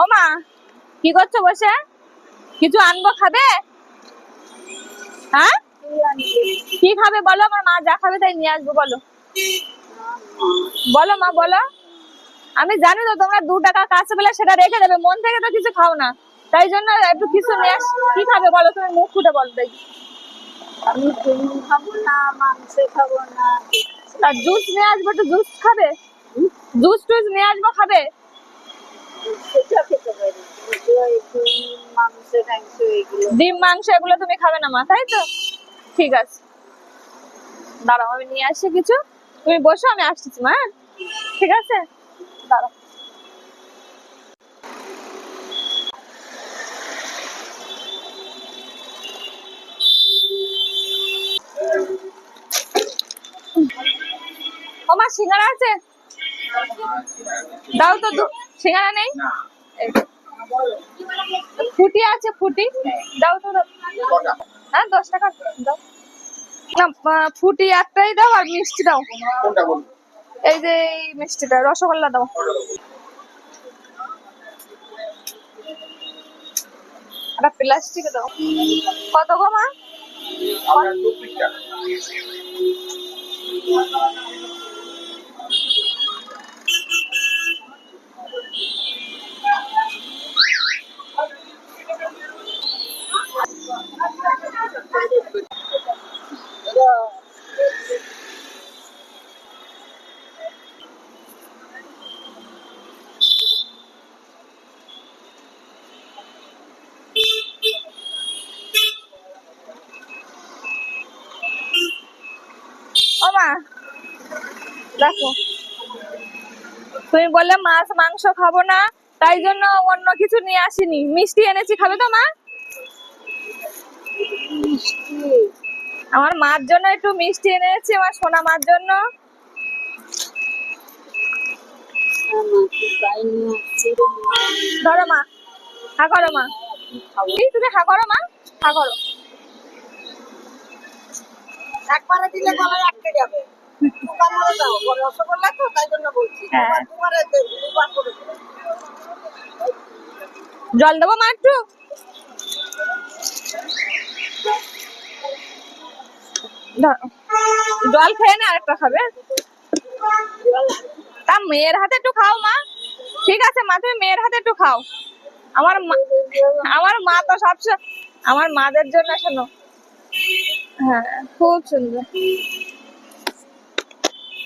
ও মা কি করছ বসে? কিছু আনব খাবে? হ্যাঁ? কি খাবে বলো আমার মা যা খাবে তাই নিয়ে আসব বলো। বলো মা বলো। আমি জানি তো তোমরা দু টাকা কাছে পেলে সেটা রেখে দেবে মন থেকে তো কিছু খাও না। তাই জন্য একটু কিছু নিয়ে আস। কি খাবে বলো তুমি মুখ ফুটে বলো দেখি। আমি খাব না মাংস খাব না। জুস নিয়ে আসব একটু জুস খাবে? জুস টুস নিয়ে আসব খাবে? ডিম, মাংস এগুলো তুমি খাবে না মা, তাই তো? ঠিক আছে। দাঁড়াও, আমি নিয়ে আসছি কিছু। তুমি বসো, আমি আসতেছি মা হ্যাঁ? ঠিক আছে? দাঁড়াও। ও মা, সিঙ্গারা আছে? দাও তো সিঙ্গারা নেই? ফুটি আছে ফুটি। দাও তো। হ্যাঁ দশ টাকা। দাও। না ফুটি একটাই দাও আর মিষ্টি দাও। এই যে এই মিষ্টিটা রসগোল্লা দাও। একটা প্লাস্টিক দাও। কত গো মা আপনার চব্বিশ টাকা ও মা দেখো। তুমি বললে মাছ, মাংস খাব না, তাই জন্য অন্য কিছু নিয়ে আসিনি। মিষ্টি এনেছি, খাবে তো মা? আমার মার জন্য একটু মিষ্টি এনেছি, আমার সোনা মার জন্য। ধরো মা, হা করো মা। তুমি হা করো মা, হা করো। একবারে দিলে গলায় আটকে যাবে। দোকান মরে দাও বড় রসগোল্লা তো তাই জন্য বলছি হ্যাঁ। জল দেবো মা একটু? জল খেয়ে না আরেকটা খাবে। তা মেয়ের হাতে একটু খাও মা। ঠিক আছে মা তুমি মেয়ের হাতে একটু খাও। আমার মা- আমার মা তো সবসময় আমার মাদের জন্য শোনো। হ্যাঁ খুব সুন্দর।